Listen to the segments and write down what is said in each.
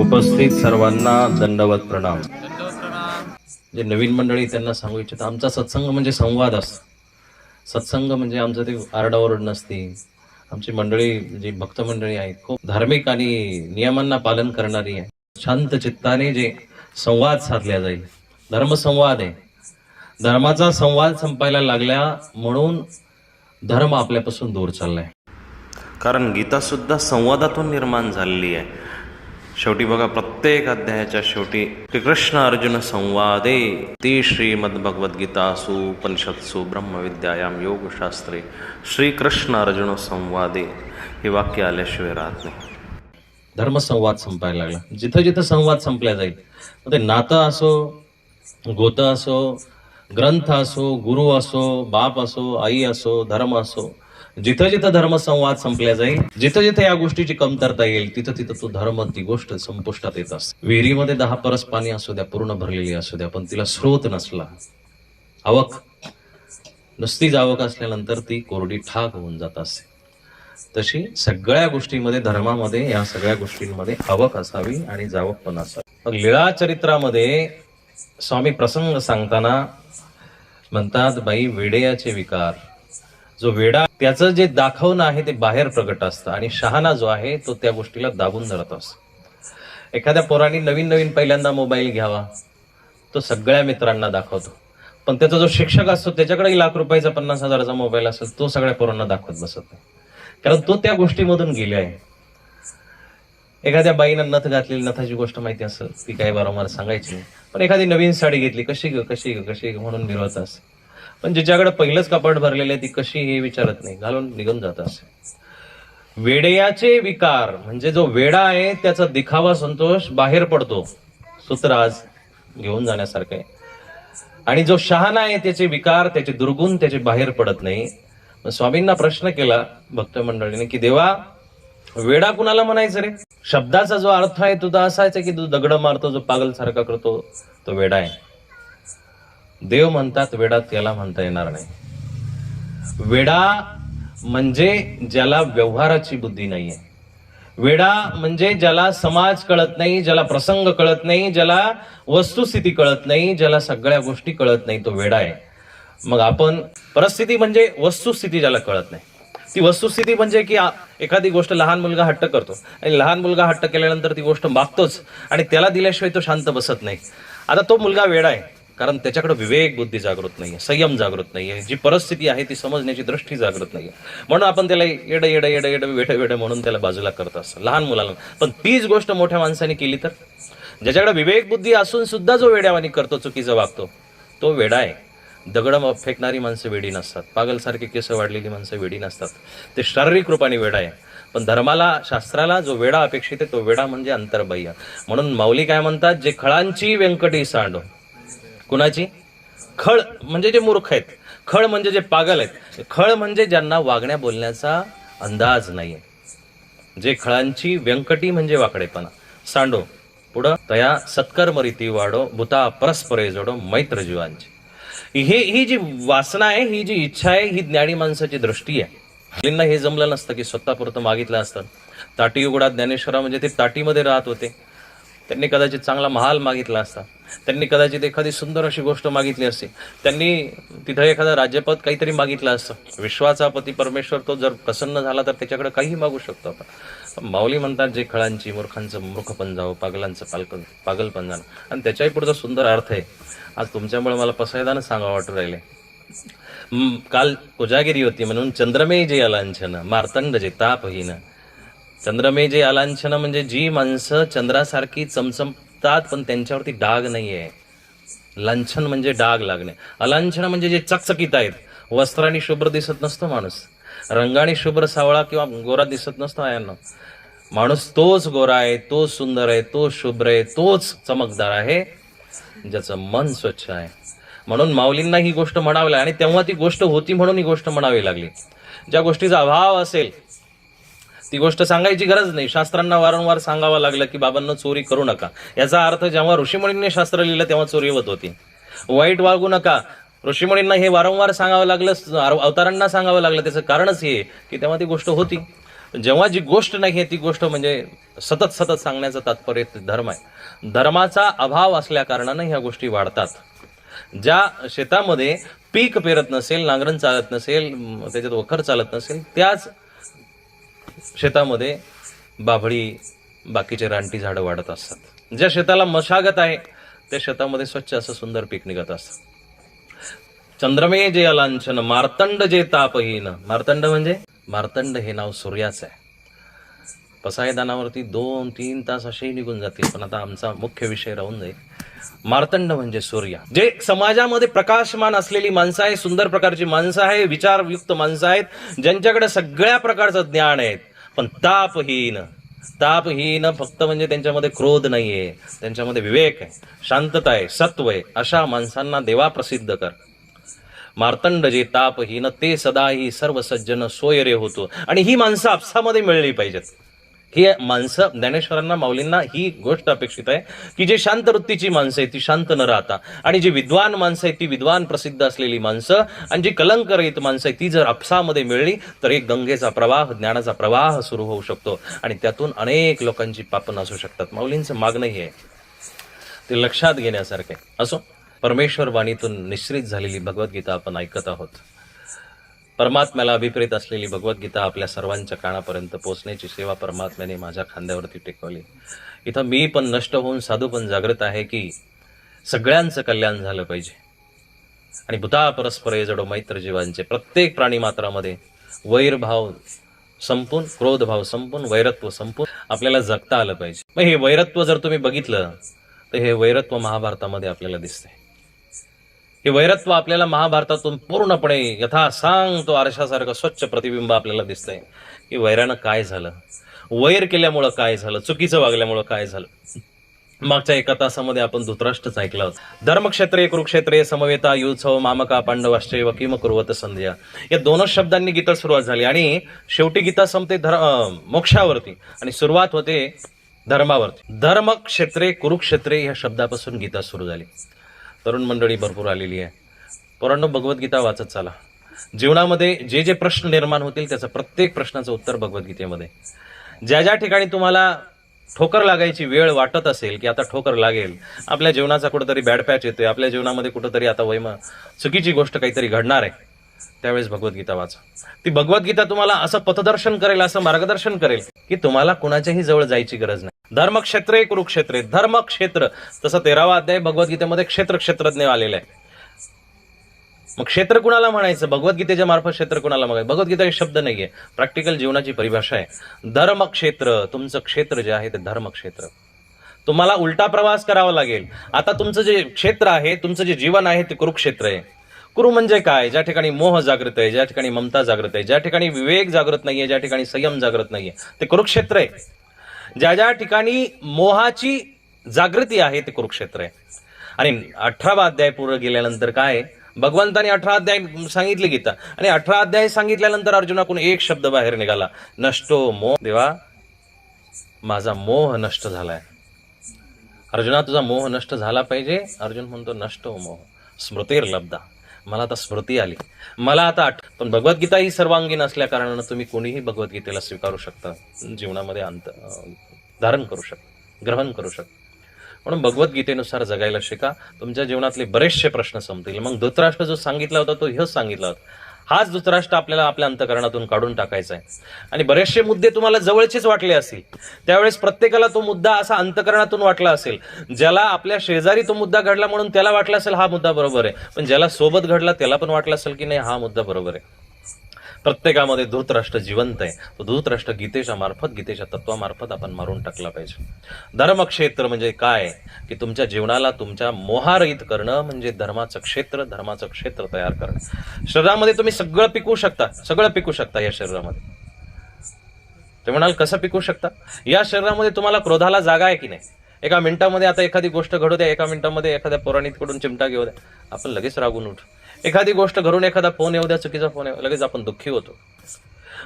उपस्थित सर्वांना दंडवत प्रणाम. जे नवीन मंडळी त्यांना सांगू इच्छित आमचा सत्संग म्हणजे संवाद असतो. सत्संग म्हणजे आमचं ते आरडाओरड नसते आमची मंडळी जी भक्त मंडळी आहेत खूप धार्मिक आणि नियमांना पालन करणारी आहे. शांत चित्ताने जे संवाद साधल्या जाईल. धर्मसंवाद आहे. धर्माचा संवाद संपायला लागल्या म्हणून धर्म आपल्यापासून दूर चाललाय. कारण गीता सुद्धा संवादातून निर्माण झालेली आहे. शेवटी बघा प्रत्येक अध्यायाच्या शेवटी कृष्ण अर्जुन संवादे. ती श्रीमद भगवद्गीतासु उपनिषत्सु ब्रह्मविद्यायाम योगशास्त्रे श्रीकृष्ण अर्जुन संवादे. हे वाक्य आल्याशिवाय राहत नाही. धर्मसंवाद संपायला लागला. जिथं जिथं संवाद संपला जाईल ते नातं असो गोतं असो ग्रंथ असो गुरु असो बाप असो आई असो धर्म असो जिथं जिथं धर्मसंवाद संपल्या जाईल जिथं जिथं या गोष्टीची कमतरता येईल तिथं तिथं तो धर्म ती गोष्ट संपुष्टात येत असते. विहिरीमध्ये दहा परस पाणी असू द्या पूर्ण भरलेली असू द्या पण तिला स्रोत नसला. आवक. नुसतीच आवक असल्यानंतर ती कोरडी ठाक होऊन जात असते. तशी सगळ्या गोष्टीमध्ये धर्मामध्ये या सगळ्या गोष्टींमध्ये आवक असावी आणि जावक पण असावी. मग लीळा चरित्रामध्ये स्वामी प्रसंग सांगताना म्हणतात बाई वेडेयाचे विकार. जो वेडा त्याचं जे दाखवणं आहे ते बाहेर प्रकट असतं. आणि शहाणा जो आहे तो त्या गोष्टीला दाबून धरत असतो. एखाद्या पोराने नवीन नवीन पहिल्यांदा मोबाईल घ्यावा. तो सगळ्या मित्रांना दाखवतो. पण त्याचा जो शिक्षक असतो त्याच्याकडेही लाख रुपयाचा पन्नास हजाराचा मोबाईल असेल तो सगळ्या पोरांना दाखवत बसत नाही. कारण तो त्या गोष्टीमधून गेले आहे. एखाद्या बाईनं नथ घातलेली नथाची गोष्ट माहिती असेल ती काही वारंवार सांगायची नाही. पण एखादी नवीन साडी घेतली कशी ग कशी ग कशी ग म्हणून मिरवत असेल पण ज्याच्याकडे पहिलंच कपाट भरलेलं आहे ती कशी हे विचारत नाही. घालून निघून जात असे. वेडयाचे विकार म्हणजे जो वेडा आहे त्याचा दिखावा संतोष बाहेर पडतो. सूत्र आज घेऊन जाण्यासारखं आहे. आणि जो शहाणा आहे त्याचे विकार त्याचे दुर्गुण त्याचे बाहेर पडत नाही. स्वामींना प्रश्न केला भक्त मंडळीने की देवा वेडा कुणाला म्हणायचं रे? शब्दाचा जो अर्थ आहे तुझा असायचा की तू दगड मारतो जो पागल सारखा करतो तो वेडा आहे. देव म्हणतात वेडा त्याला म्हणता येणार नाही. वेडा म्हणजे ज्याला व्यवहाराची बुद्धी नाहीये. वेडा म्हणजे ज्याला समाज कळत नाही ज्याला प्रसंग कळत नाही ज्याला वस्तुस्थिती कळत नाही ज्याला सगळ्या गोष्टी कळत नाही तो वेडा आहे. मग आपण परिस्थिती म्हणजे वस्तुस्थिती ज्याला कळत नाही. ती वस्तुस्थिती म्हणजे की एखादी गोष्ट लहान मुलगा हट्ट करतो आणि लहान मुलगा हट्ट केल्यानंतर ती गोष्ट मागतोच आणि त्याला दिल्याशिवाय तो शांत बसत नाही. आता तो मुलगा वेडा आहे. कारण त्याच्याकडे विवेक बुद्धी जागृत आहे संयम जागृत नाहीये जी परिस्थिती आहे ती समजण्याची दृष्टी जागृत नाहीये. म्हणून आपण त्याला येडं येडं येडं येडं वेठं वेडं म्हणून त्याला बाजूला करत असतो लहान मुलाला पण तीच गोष्ट मोठ्या माणसाने केली तर? ज्याच्याकडे विवेक बुद्धी असून सुद्धा जो वेड्यावानी करतो चुकीचा वागतो तो वेडा आहे. दगड फेकणारी माणसं वेडी नसतात. पागलसारखे केस वाढलेली माणसं वेडी नसतात. ते शारीरिक रूपाने वेडा आहे. पण धर्माला शास्त्राला जो वेडा अपेक्षित आहे तो वेडा म्हणजे अंतर्बाह्य. म्हणून माऊली काय म्हणतात जे खळांची व्यंकटी सांडो कुणाची? खळ म्हणजे जे मूर्ख आहेत. खळ म्हणजे जे पागल आहेत. खळ म्हणजे ज्यांना वागण्या बोलण्याचा अंदाज नाहीये. जे खळांची व्यंकटी म्हणजे वाकडेपणा. सांडो पुढं तया सत्कर्म रीती वाढो भूता परस्परे जोडो मैत्र जीवांची. हे ही जी वासना आहे ही जी इच्छा आहे ही ज्ञानी माणसाची दृष्टी आहे. मुलींना हे जमलं नसतं की स्वतःपुरतं मागितलं असतं. ताटी उघडा ज्ञानेश्वरा म्हणजे ते ताटीमध्ये राहत होते. त्यांनी कदाचित चांगला महाल मागितला असता. त्यांनी कदाचित एखादी सुंदर अशी गोष्ट मागितली असती त्यांनी तिथं एखादं राज्यपद काहीतरी मागितलं असतं. विश्वाचा पती परमेश्वर तो जर प्रसन्न झाला तर त्याच्याकडे काहीही मागू शकतो आपण. माऊली म्हणतात जे खळांची मूर्खांचं मूर्खपण जावं पागलांचं पालकन पागलपण जाणं आणि त्याच्याही पुढचा सुंदर अर्थ आहे. आज तुमच्यामुळे मला पसायदानं सांगावं वाटू राहिले. काल कोजागिरी होती म्हणून चंद्रमेय जे अलांछन मार्तंड जे तापहीन चंद्रमेय जे अलांछन म्हणजे जी माणसं चंद्रासारखी चमचम चमचमतात पण त्यांच्यावरती डाग नाही आहे लांछन म्हणजे डाग लागणे. अलांछन म्हणजे जे चकचकीत आहेत. वस्त्राने शुभ्र दिसत नसतो माणूस. रंगाने शुभ्र सावळा किंवा गोरा दिसत नसतो यांना माणूस तोच गोरा आहे तोच सुंदर आहे तोच शुभ्र आहे तोच चमकदार आहे ज्याचं मन स्वच्छ आहे. म्हणून माऊलींना ही गोष्ट म्हणावी लागली आणि तेव्हा ती गोष्ट होती म्हणून ही गोष्ट म्हणावी लागली. ज्या गोष्टीचा अभाव असेल ती गोष्ट सांगायची गरज नाही. शास्त्रांना वारंवार सांगावं लागलं की बाबांना चोरी करू नका. याचा अर्थ जेव्हा ऋषीमुनींनी शास्त्र लिहिलं तेव्हा चोरी होत होती. वाईट वागू नका. ऋषीमुनींना हे वारंवार सांगावं लागलं अवतारांना सांगावं लागलं. त्याचं कारणच हे की तेव्हा ती गोष्ट होती. जेव्हा जी गोष्ट नाही आहे ती गोष्ट म्हणजे सतत सतत सांगण्याचं तात्पर्य धर्म आहे. धर्माचा अभाव असल्या कारणानं ह्या गोष्टी वाढतात. ज्या शेतामध्ये पीक पेरत नसेल नांगरण चालत नसेल त्याच्यात वखर चालत नसेल त्याच शेतामध्ये बाभळी बाकीचे रानटी झाडं वाढत असतात. ज्या शेताला मशागत आहे त्या शेतामध्ये स्वच्छ असं सुंदर पीक निघत असतं. चंद्रमे जे अलांछन मार्तंड जे तापहीन मार्तंड म्हणजे? मार्तंड हे नाव सूर्याचं आहे. पसायदानावरती दोन तीन तास असेही निघून जातील पण आता आमचा मुख्य विषय राहून जाईल. मार्तंड म्हणजे सूर्य. जे समाजामध्ये प्रकाशमान असलेली माणसं आहे सुंदर प्रकारची माणसं आहे विचारयुक्त माणसं आहेत ज्यांच्याकडे सगळ्या प्रकारचं ज्ञान आहे पण तापहीन तापहीन फक्त म्हणजे त्यांच्यामध्ये क्रोध नाहीये त्यांच्यामध्ये विवेक आहे शांतता आहे सत्व आहे अशा माणसांना देवा प्रसिद्ध कर. मार्तंड जे तापहीन ते सदाही सर्व सज्जन सोयरे होतो. आणि ही माणसं आपसामध्ये मिळली पाहिजेत. ही माणसं ज्ञानेश्वरांना माऊलींना ही गोष्ट अपेक्षित आहे की जे शांत वृत्तीची माणसं आहेत ती शांत न राहता. आणि जी विद्वान माणसं आहेत ती विद्वान प्रसिद्ध असलेली माणसं आणि जी कलंकरहित माणसं आहेत ती जर अप्सामध्ये मिळली तर एक गंगेचा प्रवाह ज्ञानाचा प्रवाह सुरू होऊ शकतो. आणि त्यातून अनेक लोकांची पापन असू शकतात. माऊलींचं मागणंही आहे. ते लक्षात घेण्यासारखे असो परमेश्वर वाणीतून निश्चित झालेली भगवद्गीता आपण ऐकत आहोत. परमात्म्याला अभिप्रेत असलेली भगवद्गीता आपल्या सर्वांच्या कानापर्यंत पोहोचण्याची सेवा परमात्म्याने माझ्या खांद्यावरती टेकवली. इथं मी पण नष्ट होऊन साधू पण जागृत आहे की सगळ्यांचं कल्याण झालं पाहिजे. आणि भूता परस्पर जडो मैत्र जीवांचे प्रत्येक प्राणी मात्रामध्ये वैरभाव संपून क्रोधभाव संपून वैरत्व संपून आपल्याला जगता आलं पाहिजे. मग हे वैरत्व जर तुम्ही बघितलं तर हे वैरत्व महाभारतामध्ये आपल्याला दिसते हे वैरत्व आपल्याला महाभारतातून पूर्णपणे यथा सांगतो आरशासारखं स्वच्छ प्रतिबिंब आपल्याला दिसतंय. की वैरानं काय झालं? वैर केल्यामुळं काय झालं? चुकीचं वागल्यामुळं काय झालं? मागच्या एका तासामध्ये आपण धृतराष्ट्रच ऐकलं होतं. धर्मक्षेत्रे कुरुक्षेत्रे समवेता युत्सव मामका पांडवाश्चैव किम कुर्वत संध्या. या दोनच शब्दांनी गीता सुरुवात झाली आणि शेवटी गीता संपते धर मोक्षावरती आणि सुरुवात होते धर्मावरती. धर्मक्षेत्रे कुरुक्षेत्रे या शब्दापासून गीता सुरू झाली. तरुण मंडळी भरपूर आलेली आहे. पोरांनो भगवद्गीता वाचत चाला. जीवनामध्ये जे जे प्रश्न निर्माण होतील त्याचं प्रत्येक प्रश्नाचं उत्तर भगवद्गीतेमध्ये. ज्या ज्या ठिकाणी तुम्हाला ठोकर लागायची वेळ वाटत असेल की आता ठोकर लागेल आपल्या जीवनाचा कुठंतरी बॅड पॅच येतोय आपल्या जीवनामध्ये कुठंतरी आता वैम चुकीची गोष्ट काहीतरी घडणार आहे. त्यावेळेस भगवद्गीता वाचा. ती भगवद्गीता तुम्हाला असं पथदर्शन करेल असं मार्गदर्शन करेल की तुम्हाला कुणाच्याही जवळ जायची गरज नाही. धर्मक्षेत्रे कुरुक्षेत्रे धर्मक्षेत्र तसं तेरावा अध्याय भगवद्गीतेमध्ये क्षेत्र क्षेत्रज्ञ आलेलं आहे मग क्षेत्र कुणाला म्हणायचं? भगवद्गीतेच्या मार्फत क्षेत्र कुणाला म्हणायचं? भगवद्गीता हे शब्द नाहीये प्रॅक्टिकल जीवनाची परिभाषा आहे. धर्मक्षेत्र तुमचं क्षेत्र जे आहे ते धर्मक्षेत्र. तुम्हाला उलटा प्रवास करावा लागेल. आता तुमचं जे क्षेत्र आहे तुमचं जे जीवन आहे ते कुरुक्षेत्र आहे. कुरु म्हणजे काय? ज्या ठिकाणी मोह जागृत आहे ज्या ठिकाणी ममता जागृत आहे ज्या ठिकाणी विवेक जागृत नाहीये ज्या ठिकाणी संयम जागृत नाहीये ते कुरुक्षेत्र आहे. ज्या ज्या ठिकाणी मोहाची जागृती आहे ते कुरुक्षेत्र आहे. आणि अठरावा अध्याय पूर्ण गेल्यानंतर काय? भगवंताने अठरा अध्याय सांगितले गीता. आणि अठरा अध्याय सांगितल्यानंतर अर्जुनाकडून एक शब्द बाहेर निघाला. नष्टो मोह देवा माझा मोह नष्ट झालाय. अर्जुना तुझा मोह नष्ट झाला पाहिजे? अर्जुन म्हणतो नष्ट मोह स्मृतीर लब्धा मला आता स्मृती आली. मला आता आठ पण भगवद्गीता ही सर्वांगीण असल्या कारणानं तुम्ही कोणीही भगवद्गीतेला स्वीकारू शकता. जीवनामध्ये अंत धारण करू शकता. ग्रहण करू शकता. म्हणून भगवद्गीतेनुसार जगायला शिका. तुमच्या जीवनातले बरेचसे प्रश्न संपतील. मग धृतराष्ट्र जो सांगितला होता तो ह्योच सांगितला होता. हाच धृतराष्ट्र आपल्याला आपल्या अंतकरणातून काढून टाकायचा आहे. आणि बरेचसे मुद्दे तुम्हाला जवळचेच वाटले असतील त्यावेळेस प्रत्येकाला तो मुद्दा असा अंतकरणातून वाटला असेल. ज्याला आपल्या शेजारी तो मुद्दा घडला म्हणून त्याला वाटला असेल हा मुद्दा बरोबर आहे. पण ज्याला सोबत घडला त्याला पण वाटलं असेल की नाही हा मुद्दा बरोबर आहे. प्रत्येकामध्ये धृतराष्ट्र जिवंत आहे. तो धृतराष्ट्र गीतेच्या मार्फत गीतेच्या तत्वामार्फत आपण मारून टाकला पाहिजे. धर्मक्षेत्र म्हणजे काय? की तुमच्या जीवनाला तुमच्या मोहारहित करणं म्हणजे धर्माचं क्षेत्र धर्माचं क्षेत्र तयार करणं. शरीरामध्ये तुम्ही सगळं पिकवू शकता. सगळं पिकू शकता या शरीरामध्ये. ते म्हणाल कसं पिकू शकता? या शरीरामध्ये तुम्हाला क्रोधाला जागा आहे की नाही? एका मिनिटामध्ये आता एखादी गोष्ट घडू द्या एका मिनिटामध्ये एखाद्या पौराणिककडून चिमटा घेऊ द्या. आपण लगेच रागून उठ. एखादी गोष्ट घडून एखादा फोन येऊ द्या चुकीचा फोन येऊ लगेच आपण दुःखी होतो.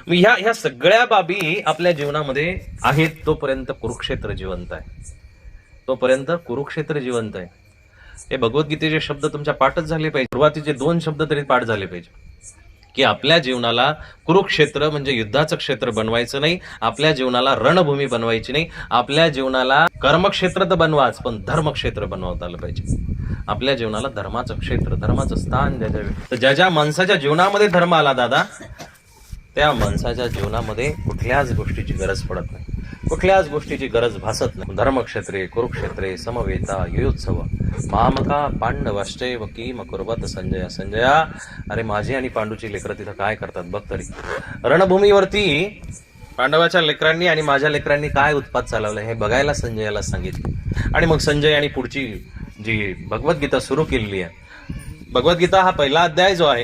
ह्या ह्या सगळ्या बाबी आपल्या जीवनामध्ये आहेत तोपर्यंत कुरुक्षेत्र जिवंत आहे. तोपर्यंत कुरुक्षेत्र जिवंत आहे. हे भगवद्गीतेचे शब्द तुमच्या पाठच झाले पाहिजे. सुरुवातीचे दोन शब्द तरी पाठ झाले पाहिजे. की आपल्या जीवनाला कुरुक्षेत्र म्हणजे युद्धाचं क्षेत्र बनवायचं नाही आपल्या जीवनाला रणभूमी बनवायची नाही आपल्या जीवनाला कर्मक्षेत्र तर बनवाच पण धर्मक्षेत्र बनवता आलं पाहिजे. आपल्या जीवनाला धर्माचं क्षेत्र धर्माचं स्थान ज्या तर ज्या ज्या माणसाच्या जीवनामध्ये धर्म आला दादा त्या माणसाच्या जीवनामध्ये कुठल्याच गोष्टीची गरज पडत नाही. कुठल्याच गोष्टीची गरज भासत नाही. धर्मक्षेत्रे कुरुक्षेत्रे समवेता युयोत्सव. मामका पांडवाष्टे व किम कुर्वत संजया संजया अरे माझी आणि पांडूची लेकरं तिथं काय करतात बघ तरी. रणभूमीवरती पांडवाच्या लेकरांनी आणि माझ्या लेकरांनी काय उत्पाद चालवलं हे बघायला संजयाला सांगितलं. आणि मग संजय आणि पुढची जी भगवद्गीता सुरू केलेली आहे. भगवद्गीता हा पहिला अध्याय जो आहे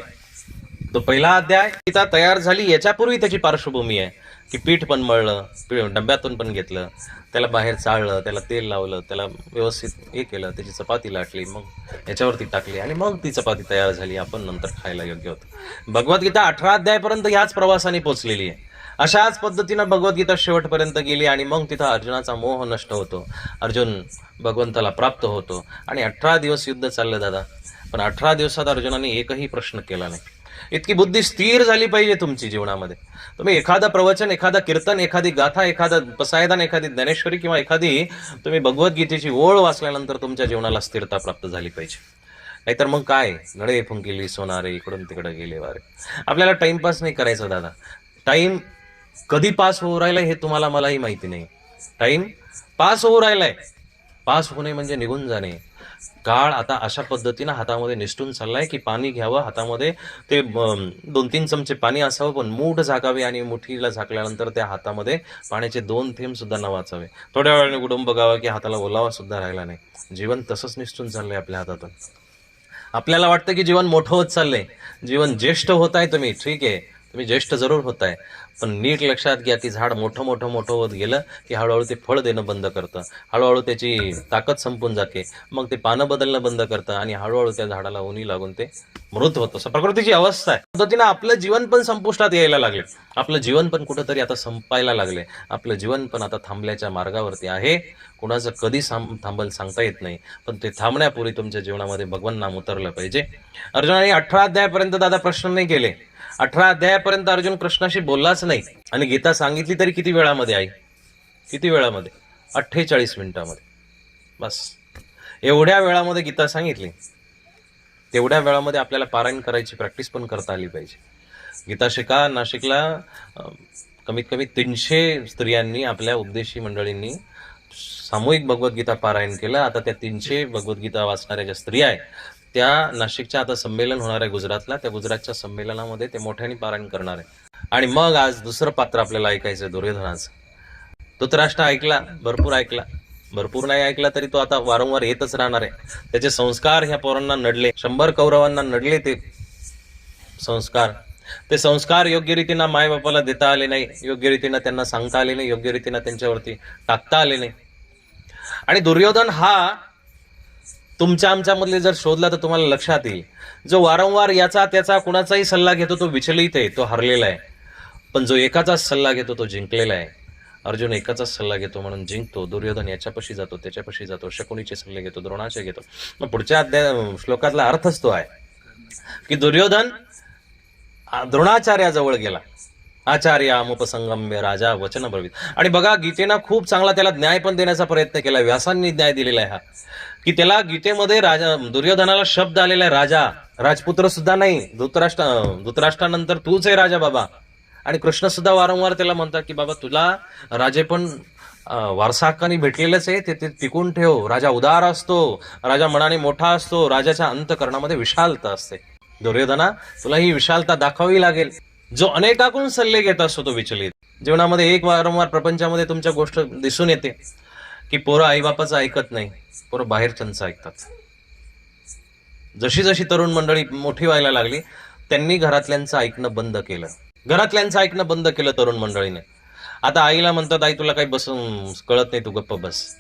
तो पहिला अध्याय गीता तयार झाली याच्यापूर्वी त्याची पार्श्वभूमी आहे. की पीठ पण मळलं डब्यातून पण घेतलं त्याला बाहेर चाळलं त्याला तेल लावलं त्याला व्यवस्थित हे केलं त्याची चपाती लाटली मग याच्यावरती टाकली आणि मग ती चपाती तयार झाली आपण नंतर खायला योग्य होतं. भगवद्गीता अठरा अध्यायपर्यंत ह्याच प्रवासाने पोचलेली आहे. अशाच पद्धतीनं भगवद्गीता शेवटपर्यंत गेली आणि मग तिथं अर्जुनाचा मोह नष्ट होतो. अर्जुन भगवंताला प्राप्त होतो. आणि अठरा दिवस युद्ध चाललं दादा. पण अठरा दिवसात अर्जुनाने एकही प्रश्न केला नाही. इतकी बुद्धी स्थिर झाली पाहिजे तुमची जीवनामध्ये. तुम्ही एखादं प्रवचन एखादं कीर्तन एखादी गाथा एखादं पसायदान एखादी ज्ञानेश्वरी किंवा एखादी तुम्ही भगवद्गीतेची ओळ वाचल्यानंतर तुमच्या जीवनाला स्थिरता प्राप्त झाली पाहिजे. नाहीतर मग काय? नळे फुंकिली सोनारे इकडून तिकडे गेले वारे. आपल्याला टाइमपास नाही करायचा दादा. टाइम कधी पास होऊ राहिलाय हे तुम्हाला मलाही माहिती नाही. टाइम पास होऊ राहिलाय. पास होणे म्हणजे निघून जाणे. काळ आता अशा पद्धतीनं हातामध्ये निष्ठून चाललाय की पाणी घ्यावं हातामध्ये ते दोन तीन चमचे पाणी असावं पण मूठ झाकावे आणि मुठीला झाकल्यानंतर त्या हातामध्ये पाण्याचे दोन थेंब सुद्धा न वाचावे. थोड्या वेळाने कुटुंब बघावं की हाताला ओलावा सुद्धा राहिला नाही. जीवन तसंच निष्ठून चाललंय आपल्या हातातून. आपल्याला वाटतं की जीवन मोठं होत चाललंय. जीवन ज्येष्ठ होत आहे तुम्ही ठीक आहे. तुम्ही ज्येष्ठ जरूर होत आहे पण नीट लक्षात घ्या की झाड मोठं मोठं मोठं होत गेलं की हळूहळू ते फळ देणं बंद करतं. हळूहळू त्याची ताकद संपून जाते. मग ते पानं बदलणं बंद करतं आणि हळूहळू त्या झाडाला उनी लागून ते मृत होतं. असं प्रकृतीची अवस्था आहे. पद्धतीनं आपलं जीवन पण संपुष्टात यायला लागले. आपलं जीवन पण कुठंतरी आता संपायला लागले. आपलं जीवन पण आता थांबल्याच्या मार्गावरती आहे. कुणाचं कधी साम थांबल सांगता येत नाही. पण ते थांबण्यापूर्वी तुमच्या जीवनामध्ये भगवान नाम उतरलं पाहिजे. अर्जुनाने अठरा अध्यायापर्यंत दादा प्रश्न नाही केले. अठरा अध्यायापर्यंत अर्जुन कृष्णाशी बोललाच नाही. आणि गीता सांगितली तरी किती वेळामध्ये आई? किती वेळामध्ये? अठ्ठेचाळीस मिनिटामध्ये. बस. एवढ्या वेळामध्ये गीता सांगितली. तेवढ्या वेळामध्ये आपल्याला पारायण करायची प्रॅक्टिस पण करता आली पाहिजे. गीता शिका नाशिकला कमीत कमी तीनशे स्त्रियांनी आपल्या उपदेशी मंडळींनी सामूहिक भगवद्गीता पारायण केलं. आता त्या तीनशे भगवद्गीता वाचणाऱ्या ज्या स्त्रिया आहेत त्या नाशिकच्या आता संमेलन होणार आहे गुजरातला. त्या गुजरातच्या संमेलनामध्ये ते मोठ्याने पारायण करणार आहे. आणि मग आज दुसरं पात्र आपल्याला ऐकायचं आहे दुर्योधनाचं धृतराष्ट्र ऐकला भरपूर ऐकला. भरपूर नाही ऐकला तरी तो आता वारंवार येतच राहणार आहे. त्याचे संस्कार ह्या पोरांना नडले. शंभर कौरवांना नडले ते संस्कार. ते संस्कार योग्य रीतीनं मायबापाला देता आले नाही. योग्य रीतीनं त्यांना सांगता आले नाही. योग्य रीतीनं त्यांच्यावरती टाकता आले नाही. आणि दुर्योधन हा तुमच्या आमच्यामधले जर शोधला तर तुम्हाला लक्षात येईल. जो वारंवार याचा त्याचा कुणाचाही सल्ला घेतो तो विचलित आहे तो हरलेला आहे. पण जो एकाचाच सल्ला घेतो तो जिंकलेला आहे. अर्जुन एकाचाच सल्ला घेतो म्हणून जिंकतो दुर्योधन याच्यापाशी जातो त्याच्यापाशी जातो शकुनीचे सल्ले घेतो द्रोणाचे घेतो. मग पुढच्या अध्याय श्लोकातला अर्थच तो आहे की दुर्योधन द्रोणाचार्याजवळ गेला. आचार्यामुपसंगम्य राजा वचन ब्रवीत आणि बघा गीतेनं खूप चांगला त्याला न्याय पण देण्याचा प्रयत्न केला. व्यासांनी न्याय दिलेला आहे हा. की त्याला गीतेमध्ये राजा दुर्योधनाला शब्द आलेला आहे राजा राजपुत्र सुद्धा नाही. धृतराष्ट्र धृतराष्ट्रानंतर तूच आहे राजा बाबा. आणि कृष्ण सुद्धा वारंवार त्याला म्हणतात की बाबा तुला राजे पण अं, भेटलेलंच आहे. ते ते टिकून ठेव. राजा उदार असतो. राजा मनाने मोठा असतो. राजाच्या अंतकरणामध्ये विशालता असते. दुर्योधना तुला ही विशालता दाखवावी लागेल. जो अनेकाकडून सल्ले घेत असतो तो विचलित. जीवनामध्ये एक वारंवार प्रपंचामध्ये तुमच्या गोष्ट दिसून येते की पोरं आईबापाचं ऐकत नाही पोरं बाहेरच्यांचं ऐकतात. जशी जशी तरुण मंडळी मोठी व्हायला लागली त्यांनी घरातल्यांचं ऐकणं बंद केलं. घरातल्यांचं ऐकणं बंद केलं तरुण मंडळीने. आता आईला म्हणतात आई तुला काही बस कळत नाही तू गप्प बस.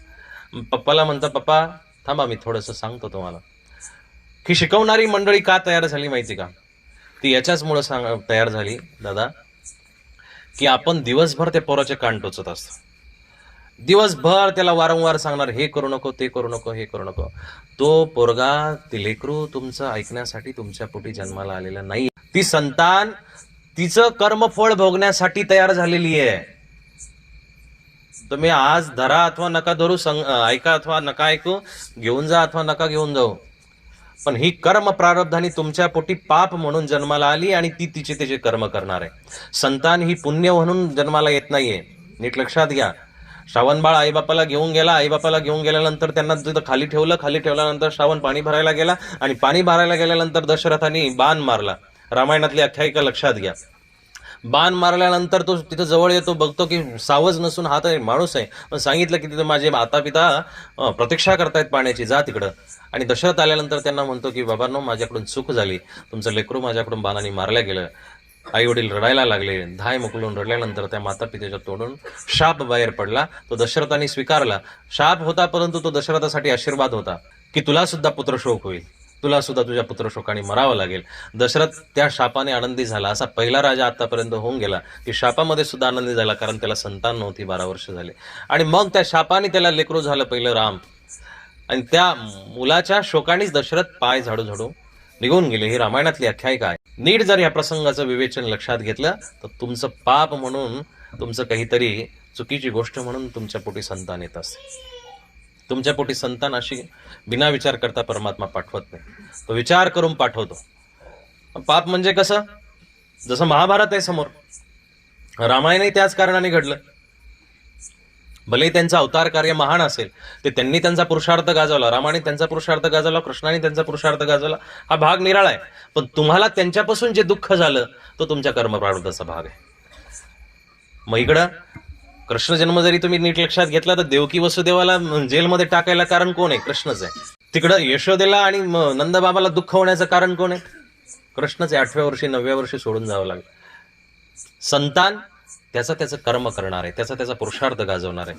पप्पाला म्हणतात पप्पा थांबा मी थोडंसं सांगतो तुम्हाला. की शिकवणारी मंडळी का तयार झाली माहिती का? ती याच्याचमुळं सांग तयार झाली दादा की आपण दिवसभर त्या पोराचे कान टोचत असतो. दिवसभर त्याला वारंवार सांगणार हे करू नको ते करू नको हे करू नको. तो पोरगा ती लेकरू तुमचं ऐकण्यासाठी तुमच्या पोटी जन्माला आलेला नाही. ती संतान तिचं कर्मफळ भोगण्यासाठी तयार झालेली आहे. तुम्ही आज धरा अथवा नका धरू संग ऐका अथवा नका ऐकू घेऊन जा अथवा नका घेऊन जाऊ. पण ही कर्म प्रारब्धाने तुमच्या पोटी पाप म्हणून जन्माला आली आणि ती तिचे तिचे कर्म करणार आहे. संतान ही पुण्य म्हणून जन्माला येत नाहीये. नीट लक्षात घ्या. श्रावणबाळ आईबापाला घेऊन गेला आईबापाला घेऊन गेल्यानंतर त्यांना तिथं खाली ठेवलं खाली ठेवल्यानंतर श्रावण पाणी भरायला गेला आणि पाणी भरायला गेल्यानंतर दशरथाने बाण मारला. रामायणातली आख्यायिका लक्षात घ्या. बाण मारल्यानंतर तो तिथं जवळ येतो बघतो की सावज नसून हा तर माणूस आहे. पण सांगितलं की तिथं माझे माता पिता प्रतीक्षा करतायत पाण्याची जा तिकडं. आणि दशरथ आल्यानंतर त्यांना म्हणतो की बाबांनो माझ्याकडून चूक झाली. तुमचं लेकरू माझ्याकडून बाणाने मारल्या गेलं. आई वडील रडायला लागले. धाय मुकलून रडल्यानंतर त्या माता पित्याच्या तोडून शाप बाहेर पडला. तो दशरथाने स्वीकारला. शाप होता परंतु तो दशरथासाठी आशीर्वाद होता की तुला सुद्धा पुत्रशोक होईल. तुला सुद्धा तुझ्या पुत्रशोकाने मरावं लागेल. दशरथ त्या शापाने आनंदी झाला. असा पहिला राजा आतापर्यंत होऊन गेला की शापामध्ये सुद्धा आनंदी झाला कारण त्याला संतान नव्हती बारा वर्ष झाले. आणि मग त्या शापाने त्याला लेकरू झालं पहिलं राम. आणि त्या मुलाच्या शोकानेच दशरथ पाय झाडू झाडू निघून गेले. ही रामायणातली आख्यायिका आहे. नीट जर या प्रसंगाचं विवेचन लक्षात घेतलं तर तुमचं पाप म्हणून तुमचं काहीतरी चुकीची गोष्ट म्हणून तुमच्या पोटी संतान येत असते तुमच्या पोटी संतान अशी बिना विचार करता परमात्मा पाठवत नाही. तो विचार करून पाठवतो. पाप म्हणजे कसं? जसं महाभारत आहे समोर. रामायणही त्याच कारणाने घडलं. भले त्यांचं अवतार कार्य महान असेल ते त्यांनी त्यांचा पुरुषार्थ गाजवला रामाने त्यांचा पुरुषार्थ गाजवला कृष्णाने त्यांचा पुरुषार्थ गाजवला हा भाग निराळा आहे. पण तुम्हाला त्यांच्यापासून जे दुःख झालं तो तुमच्या कर्मप्रारब्धाचा भाग आहे. मग इकडं कृष्ण जन्म जरी तुम्ही नीट लक्षात घेतला तर देवकी वसुदेवाला जेलमध्ये टाकायला कारण कोण आहे? कृष्णच आहे. तिकडं यशोदेला आणि नंदबाबाला दुःख होण्याचं कारण कोण आहे? कृष्णच आहे. आठव्या वर्षी नवव्या वर्षी सोडून जावं लागलं. संतान त्याचं त्याचं कर्म करणार आहे. त्याचा त्याचा पुरुषार्थ गाजवणार आहे.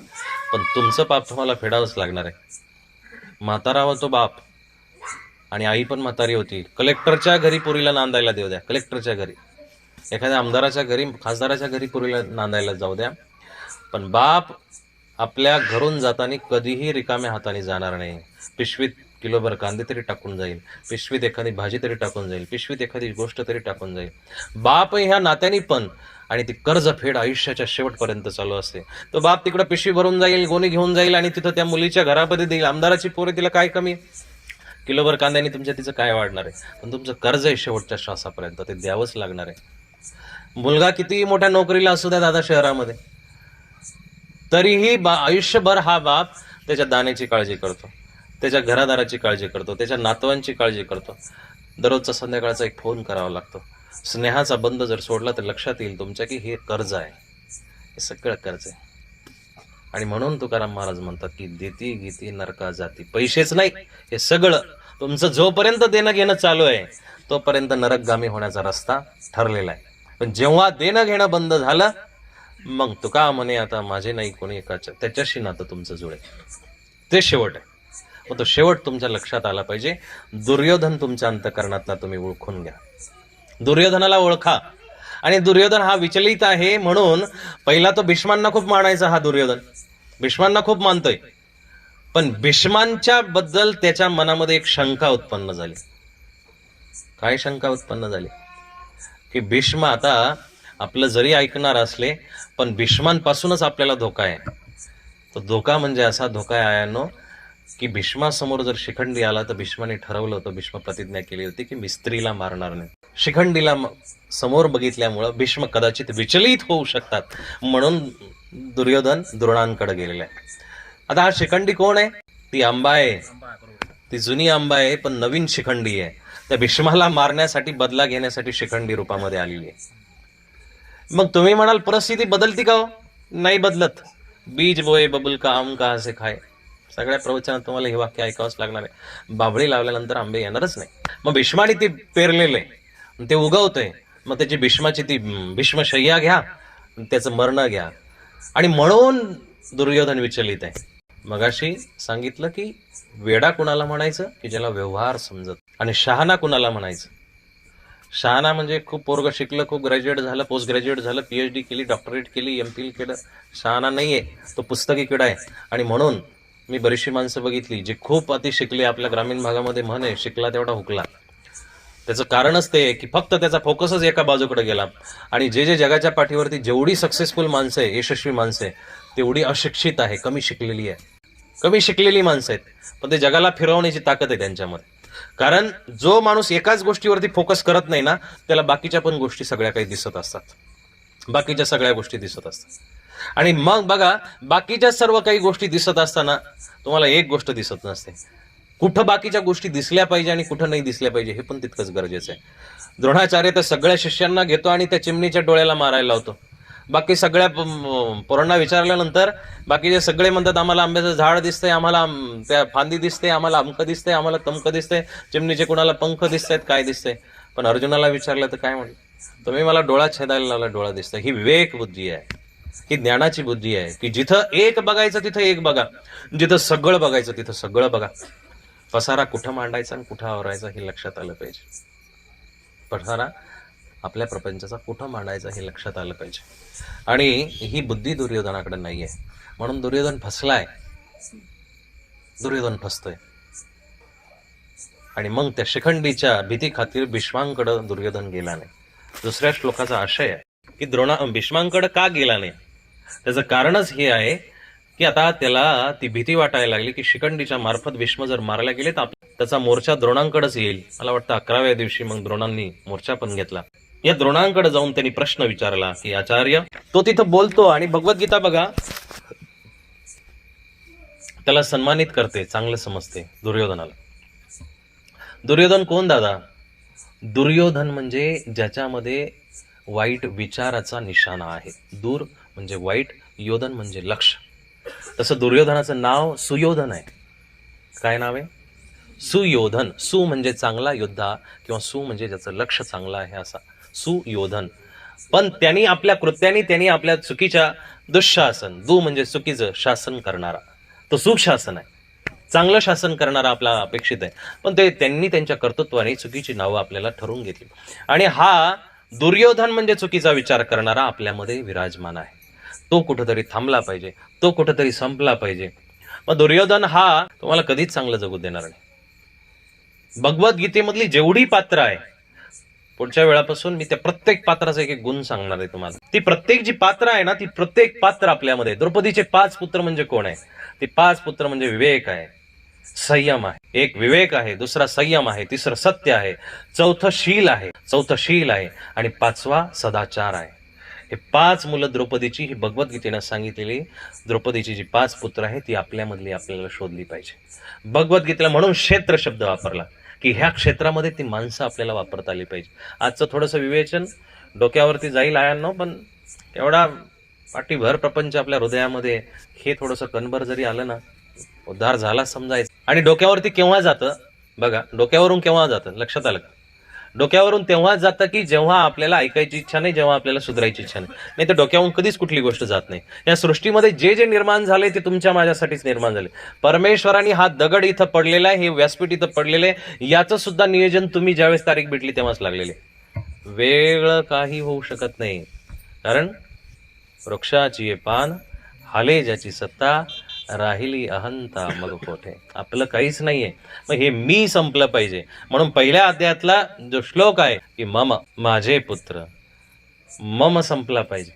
पण तुमचं पाप तुम्हाला फेडावंच लागणार आहे. म्हातारा होतो बाप आणि आई पण म्हातारी होती. कलेक्टरच्या घरी पुरीला नांदायला देऊ द्या. कलेक्टरच्या घरी. एखाद्या आमदाराच्या घरी खासदाराच्या घरी पुरीला नांदायला जाऊ द्या. पण बाप आपल्या घरून जाताना कधीही रिकाम्या हाताने जाणार नाही. पिशवीत किलोभर कांदे तरी टाकून जाईल. पिशवीत एखादी भाजी तरी टाकून जाईल. पिशवीत एखादी गोष्ट तरी टाकून जाईल. बाप ह्या नात्याने पण आणि ती कर्जफेड आयुष्याच्या शेवटपर्यंत चालू असते. तो बाप तिकडं पिशवी भरून जाईल गोणी घेऊन जाईल आणि तिथं त्या मुलीच्या घरामध्ये देईल. आमदाराची पोरे तिला काय कमी? किलोभर कांद्याने तुमच्या तिचं काय वाढणार आहे? पण तुमचं कर्ज आहे शेवटच्या श्वासापर्यंत. ते द्यावंच लागणार आहे. मुलगा कितीही मोठ्या नोकरीला असू द्या दादा शहरामध्ये. तरीही बा आयुष्यभर हा बाप त्याच्या दाण्याची काळजी करतो त्याच्या घरादाराची काळजी करतो त्याच्या नातवांची काळजी करतो. दररोजचा संध्याकाळचा एक फोन करावा लागतो. स्नेहाचा बंद जर सोडला तर लक्षात येईल तुमच्या की हे कर्ज आहे. हे सगळं कर्ज आहे. आणि म्हणून तुकाराम महाराज म्हणतात की देती गीती नरका जाती. पैसेच नाही हे सगळं तुमचं जोपर्यंत देणं घेणं चालू आहे तोपर्यंत नरकगामी होण्याचा रस्ता ठरलेला आहे. पण जेव्हा देणं घेणं बंद झालं मग तुका म्हणे आता माझे नाही कोणी एकाच्या त्याच्याशी नातं तुमचं जुळे ते शेवट आहे. मग तो शेवट तुमच्या लक्षात आला पाहिजे. दुर्योधन तुमच्या अंतकरणातला तुम्ही ओळखून घ्या. दुर्योधनाला ओळखा. आणि दुर्योधन हा विचलित आहे म्हणून पहिला तो भीष्मांना खूप मानायचा हा दुर्योधन. भीष्मांना खूप मानतोय. पण भीष्मांच्या बद्दल त्याच्या मनामध्ये एक शंका उत्पन्न झाली. काय शंका उत्पन्न झाली? की भीष्म आता आपलं जरी ऐकणार असले पण भीष्मांपासूनच आपल्याला धोका आहे. तो धोका म्हणजे असा धोका आहे आयानो की भीष्मासमोर जर शिखंडी आला तर भीष्माने ठरवलं होतं भीष्म प्रतिज्ञा केली होती की मी स्त्रीला मारणार नाही. शिखंडीला समोर बघितल्यामुळं भीष्म कदाचित विचलित होऊ शकतात म्हणून दुर्योधन द्रोणांकडे गेलेला आहे. आता हा शिखंडी कोण आहे? ती आंबा आहे. ती जुनी आंबा आहे पण नवीन शिखंडी आहे. त्या भीष्माला मारण्यासाठी बदला घेण्यासाठी शिखंडी रूपामध्ये आलेली आहे. मग तुम्ही म्हणाल परिस्थिती बदलती का हो? नाही बदलत. बीज बोये बबुल का आम का असे खाय सगळ्या प्रवचनात तुम्हाला हे वाक्य ऐकावंच लागणार आहे. बाबळी लावल्यानंतर आंबे येणारच नाही. मग भीष्माने ते पेरलेलं आहे ते उगवतंय. मग त्याची भीष्माची ती भीष्मशय्या घ्या त्याचं मरण घ्या. आणि म्हणून दुर्योधन विचलित आहे. मगाशी सांगितलं की वेडा कुणाला म्हणायचं? की ज्याला व्यवहार समजत. आणि शहाणा कुणाला म्हणायचं? शहाणा म्हणजे खूप पोरग शिकलं खूप ग्रॅज्युएट झालं पोस्ट ग्रॅज्युएट झालं पीएच डी केली डॉक्टरेट केली एम पी एल केलं. शहाणा नाही आहे तो पुस्तकी किडा आहे. आणि म्हणून मी बरीचशी माणसं बघितली जी खूप अति शिकली आपल्या ग्रामीण भागामध्ये म्हणे शिकला तेवढा हुकला. त्याचं कारणच ते आहे की फक्त त्याचा फोकसच एका बाजूकडे गेला. आणि जे जे जगाच्या पाठीवरती जेवढी सक्सेसफुल माणसं आहे यशस्वी माणसं आहे तेवढी अशिक्षित आहे कमी शिकलेली आहे. कमी शिकलेली माणसं आहेत. पण ते जगाला फिरवण्याची ताकद आहे त्यांच्यामध्ये. कारण जो माणूस एकाच गोष्टीवरती फोकस करत नाही ना त्याला बाकीच्या पण गोष्टी सगळ्या काही दिसत असतात. बाकीच्या सगळ्या गोष्टी दिसत असतात. आणि मग बघा बाकीच्या सर्व काही गोष्टी दिसत असताना तुम्हाला एक गोष्ट दिसत नसते. कुठं बाकीच्या गोष्टी दिसल्या पाहिजे आणि कुठं नाही दिसल्या पाहिजे हे पण तितकंच गरजेचं आहे. द्रोणाचार्य तर सगळ्या शिष्यांना घेतो आणि त्या चिमणीच्या डोळ्याला मारायला लावतो. बाकी सगळ्या पोरांना विचारल्यानंतर बाकीचे सगळे म्हणतात आम्हाला आंब्याचं झाड दिसतंय आम्हाला त्या फांदी दिसते आम्हाला अमकं दिसतंय आम्हाला तमकं दिसतंय चिमणीचे कुणाला पंख दिसतायत काय दिसतंय? पण अर्जुनाला विचारलं तर काय म्हणलं? तुम्ही मला डोळा छेदायला लावला डोळा दिसतोय. ही विवेक बुद्धी आहे. ही ज्ञानाची बुद्धी आहे. की जिथं एक बघायचं तिथं एक बघा. जिथं सगळं बघायचं तिथं सगळं बघा. पसारा कुठं मांडायचा आणि कुठं आवरायचा हे लक्षात आलं पाहिजे. पसारा आपल्या प्रपंचाचा कुठं मांडायचा हे लक्षात आलं पाहिजे. आणि ही बुद्धी दुर्योधनाकडे नाहीये. म्हणून दुर्योधन फसलाय. दुर्योधन फसतोय. आणि मग त्या शिखंडीच्या भीती खातीर भीष्मांकडे दुर्योधन गेला नाही. दुसऱ्या श्लोकाचा आशय आहे की द्रोणा भीष्मांकडे का गेला नाही? त्याचं कारणच हे आहे की आता त्याला ती भीती वाटायला लागली की शिखंडीच्या मार्फत भीष्म जर मारला गेले तर त्याचा मोर्चा द्रोणांकडेच येईल. मला वाटतं अकराव्या दिवशी मग द्रोणांनी मोर्चा पण घेतला. या द्रोणांकडे जाऊन त्यांनी प्रश्न विचारला की आचार्य? तो तिथं बोलतो आणि भगवद्गीता बघा. त्याला सन्मानित करते चांगलं समजते दुर्योधनाला. दुर्योधन कोण दादा? दुर्योधन म्हणजे ज्याच्यामध्ये वाईट विचाराचा निशाणा आहे. दूर म्हणजे वाईट योधन म्हणजे लक्ष. तसं दुर्योधनाचं नाव सुयोधन आहे. काय नाव आहे? सुयोधन. सु म्हणजे चांगला योद्धा किंवा सु म्हणजे ज्याचं लक्ष चांगलं आहे असा. सुयोधन. पण त्यांनी आपल्या कृत्याने त्यांनी आपल्या चुकीच्या दुःशासन दु म्हणजे चुकीचं शासन करणारा. तो सुशासन आहे. चांगलं शासन करणारा आपला अपेक्षित आहे. पण ते त्यांनी त्यांच्या कर्तृत्वाने चुकीची नावं आपल्याला ठरवून घेतली. आणि हा दुर्योधन म्हणजे चुकीचा विचार करणारा आपल्यामध्ये विराजमान आहे. तो कुठंतरी थांबला पाहिजे. तो कुठंतरी संपला पाहिजे. मग दुर्योधन हा तुम्हाला कधीच चांगलं जगू देणार नाही. भगवद्गीतेमधली जेवढी पात्र आहे पुढच्या वेळापासून मी त्या प्रत्येक पात्राचा एक एक गुण सांगणार आहे तुम्हाला. ती प्रत्येक जी पात्र आहे ना ती प्रत्येक पात्र आपल्यामध्ये. द्रौपदीचे पाच पुत्र म्हणजे कोण आहे? ते पाच पुत्र म्हणजे विवेक आहे. संयम आहे. एक विवेक आहे दुसरा संयम आहे तिसरं सत्य आहे चौथं शील आहे चौथं शील आहे आणि पाचवा सदाचार आहे. हे पाच मुलं द्रौपदीची ही भगवद्गीतेनं सांगितलेली द्रौपदीची जी पाच पुत्र आहे ती आपल्यामधली आपल्याला शोधली पाहिजे. भगवद्गीतेला म्हणून क्षेत्र शब्द वापरला. की ह्या क्षेत्रामध्ये ती माणसं आपल्याला वापरता आली पाहिजे. आजचं थोडंसं विवेचन डोक्यावरती जाईल आयांनो पण एवढा पाठीभर प्रपंच आपल्या हृदयामध्ये हे थोडंसं कणभर जरी आलं ना उद्धार झाला समजायचं. आणि डोक्यावरती केव्हा जातं? बघा डोक्यावरून केव्हा जातं? लक्षात आलं का? डोक्यावरून तेव्हा जातं की जेव्हा आपल्याला ऐकायची इच्छा नाही जेव्हा आपल्याला सुधारायची इच्छा नाही. नाही तर डोक्यावरून कधीच कुठली गोष्ट जात नाही. या सृष्टीमध्ये जे जे निर्माण झाले ते तुमच्या माझ्यासाठीच निर्माण झाले परमेश्वराने हा दगड इथं पडलेला आहे हे व्यासपीठ इथं पडलेलं आहे. याचं सुद्धा नियोजन तुम्ही ज्यावेळेस तारीख भेटली तेव्हाच लागलेले. वेगळं काही होऊ शकत नाही. कारण वृक्षाची ये पान हाले ज्याची सत्ता राहिली अहंता मग कोठे? आपलं काहीच नाहीये. मग हे मी संपलं पाहिजे. म्हणून पहिल्या अध्यायातला जो श्लोक आहे की मम माझे पुत्र मम संपला पाहिजे.